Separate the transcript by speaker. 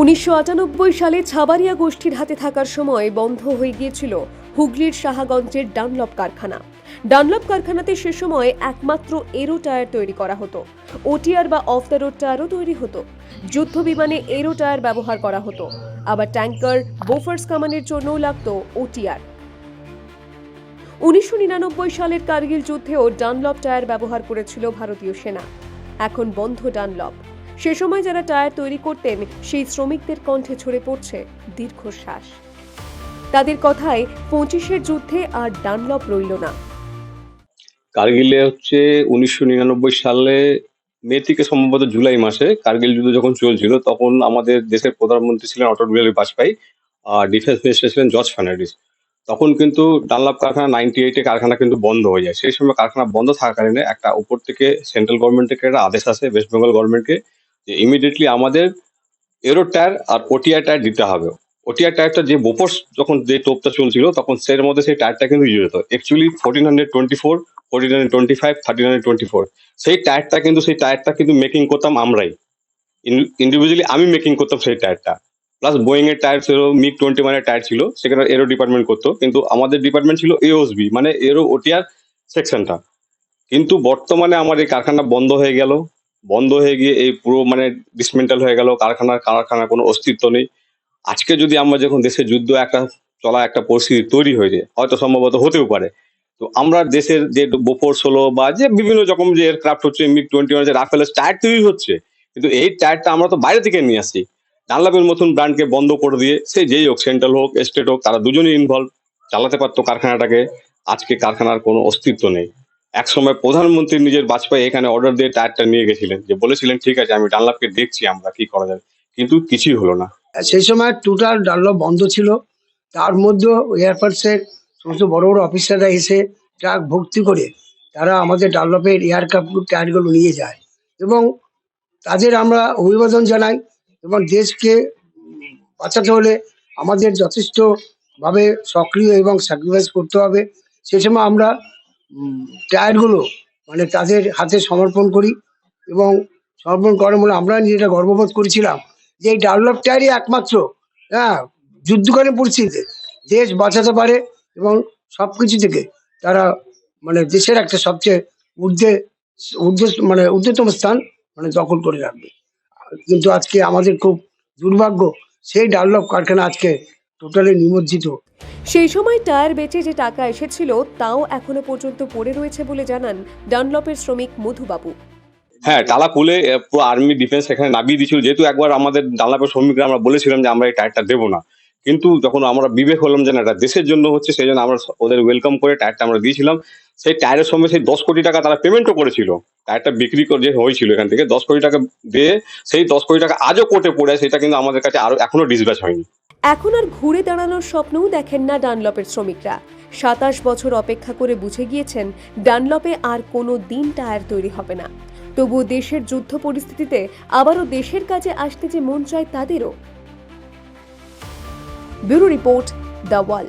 Speaker 1: উনিশশো আটানব্বই সালে ছাবারিয়া গোষ্ঠীর হাতে থাকার সময় বন্ধ হয়ে গিয়েছিল হুগলির সাহাগঞ্জের ডানলপ কারখানা। ডানলপ কারখানাতে সে সময় একমাত্র এরো টায়ার তৈরি করা হতো। ওটিআর বা অফ দ্য রোড টায়ারও তৈরি হতো। যুদ্ধ বিমানে এরো টায়ার ব্যবহার করা হতো। আবার ট্যাঙ্কার, বোফার্স কামানের জন্যও লাগতো ওটিআর। উনিশশো নিরানব্বই সালের কার্গিল যুদ্ধেও ডানলপ টায়ার ব্যবহার করেছিল ভারতীয় সেনা। এখন বন্ধ ডানলপ। সে সময় যারা টায়ার তৈরি করতেন, সেই শ্রমিকদের কণ্ঠে ছড়ে পড়ছে দীর্ঘশ্বাস। তাদের কথায় পঁচিশের যুদ্ধে আর ডানলপ রইল না।
Speaker 2: কার্গিলে হচ্ছে উনিশশো নিরানব্বই সালে মে থেকে সম্ভবত জুলাই মাসে কার্গিল যুদ্ধ যখন চলছিল, তখন আমাদের দেশের প্রধানমন্ত্রী ছিলেন অটল বিহারী বাজপেয়ী আর ডিফেন্স মিনিস্টার ছিলেন জর্জ ফার্নান্ডিস। তখন কিন্তু ডানলাপ কারখানা নাইনটি এইটে কারখানা কিন্তু বন্ধ হয়ে যায়। সেই সময় কারখানা বন্ধ থাকাকালীন একটা উপর থেকে সেন্ট্রাল গভর্নমেন্ট থেকে একটা আদেশ আসে, ওয়েস্ট বেঙ্গল গভর্নমেন্টকে যে ইমিডিয়েটলি আমাদের এরো টায়ার আর ওটিআর টায়ার দিতে হবে। ওটিআর টায়ারটা যে বোপোর্স যখন যে টোপটা চলছিল, তখন সের মধ্যে সেই টায়ারটা কিন্তু ইউজ হতো। Actually fourteen hundred twenty four fourteen hundred twenty five thirteen hundred twenty four সেই টায়ারটা কিন্তু সেই টায়ারটা কিন্তু মেকিং করতাম আমরাই। ইন্ডিভিজুয়ালি আমি মেকিং করতাম সেই টায়ারটা প্লাস বোয়িং এর টায়ার ছিল মিগ টোয়েন্টি ওয়ানের টায়ার ছিল, সেখানে এরো ডিপার্টমেন্ট করতো। কিন্তু আমাদের ডিপার্টমেন্ট ছিল এওসবি মানে এরো ওটিআর সেকশনটা কিন্তু বর্তমানে আমার এই কারখানা বন্ধ হয়ে গেল। বন্ধ হয়ে গিয়ে এই পুরো মানে ডিসমেন্টাল হয়ে গেল কারখানার কারখানার কোনো অস্তিত্ব নেই। আজকে যদি আমরা যখন দেশে যুদ্ধ একটা, চলা একটা পরিস্থিতি তৈরি হয়েছে হয়তো সম্ভবত হতেও পারে। তো আমরা দেশের যে বোফোর্স হলো বা যে বিভিন্ন রকম যে এয়ারক্রাফট হচ্ছে মিগ টোয়েন্টি ওয়ান যে রাফেলের টায়ার তৈরি হচ্ছে, কিন্তু এই টায়ারটা আমরা তো বাইরে থেকে নিয়ে আসি। ডানলাপের মতন ব্র্যান্ডকে বন্ধ করে দিয়ে, সে যেই হোক, সেন্ট্রাল হোক, স্টেট হোক, তারা দুজনেই ইনভলভ চালাতে পারতো কারখানাটাকে। আজকে কারখানার কোনো অস্তিত্ব নেই। এক সময় প্রধানমন্ত্রী নিজের বাজপেয়ী এখানে অর্ডার দিয়ে টায়ারটা নিয়ে গেছিলেন, যে বলেছিলেন, ঠিক আছে, আমি ডানলাপকে দেখছি, আমরা কি করা যাবে কিন্তু কিছুই হলো না।
Speaker 3: সেই সময় টোটাল ডানলপ বন্ধ ছিল। তার মধ্যে এয়ারফোর্সের সমস্ত বড় বড় অফিসাররা এসে ট্রাক ভর্তি করে তারা আমাদের ডানলপের এয়ারক্রাফট টায়ারগুলো নিয়ে যায়। এবং তাদের আমরা অভিবাদন জানাই এবং দেশকে বাঁচাতে হলে আমাদের যথেষ্টভাবে সক্রিয় এবং স্যাক্রিফাইস করতে হবে। সে সময় আমরা টায়ারগুলো মানে তাদের হাতে সমর্পণ করি এবং সমর্পণ করার বলে আমরা নিজেরা গর্ববোধ করেছিলাম যে এই ডানলপ টায়ারই একমাত্র হ্যাঁ যুদ্ধকালীন পরিস্থিতিতে দেশ বাঁচাতে পারে এবং সব কিছু থেকে তারা মানে দেশের একটা সবচেয়ে ঊর্ধ্বে, ঊর্ধ্ব মানে ঊর্ধ্বতম স্থান মানে দখল করে রাখবে। কিন্তু আজকে আমাদের খুব দুর্ভাগ্য সেই ডানলপ কারখানা আজকে টোটালি নিমজ্জিত।
Speaker 1: সেই সময় টায়ার বেচে যে টাকা এসেছিল তাও এখনও পর্যন্ত পড়ে রয়েছে বলে জানান ডানলপের শ্রমিক মধুবাবু।
Speaker 2: হ্যাঁ টালা খুলে পুরো আর্মি ডিফেন্স এখানে নামিয়ে দিয়েছিল। যেহেতু একবার আমাদের ডানলাপের শ্রমিকরা আমরা বলেছিলাম যে আমরা এই টায়ারটা দেবো না। কিন্তু যখন আমরা বিবেক হলাম যে না এটা দেশের জন্য হচ্ছে সেই জন্য আমরা ওদের ওয়েলকাম করে টায়ারটা আমরা দিয়েছিলাম। সেই টায়ারের সঙ্গে সেই দশ কোটি টাকা তারা পেমেন্টও করেছিল। টায়ারটা বিক্রি করে যে হয়েছিল এখান থেকে দশ কোটি টাকা দিয়ে সেই দশ কোটি টাকা আজও কোর্টে পড়ে সেটা কিন্তু আমাদের কাছে আরও এখনও ডিসব্যাচ হয়নি।
Speaker 1: এখন আর ঘুরে দাঁড়ানোর স্বপ্নও দেখেন না ডানলপের শ্রমিকরা। সাতাশ বছর অপেক্ষা করে বুঝে গিয়েছেন, ডানলপে আর কোনো দিন টায়ার তৈরি হবে না। তবুও দেশের যুদ্ধ পরিস্থিতিতে আবারও দেশের কাজে আসতে যে মন চায় তাদেরও। Bureau report, the Wall.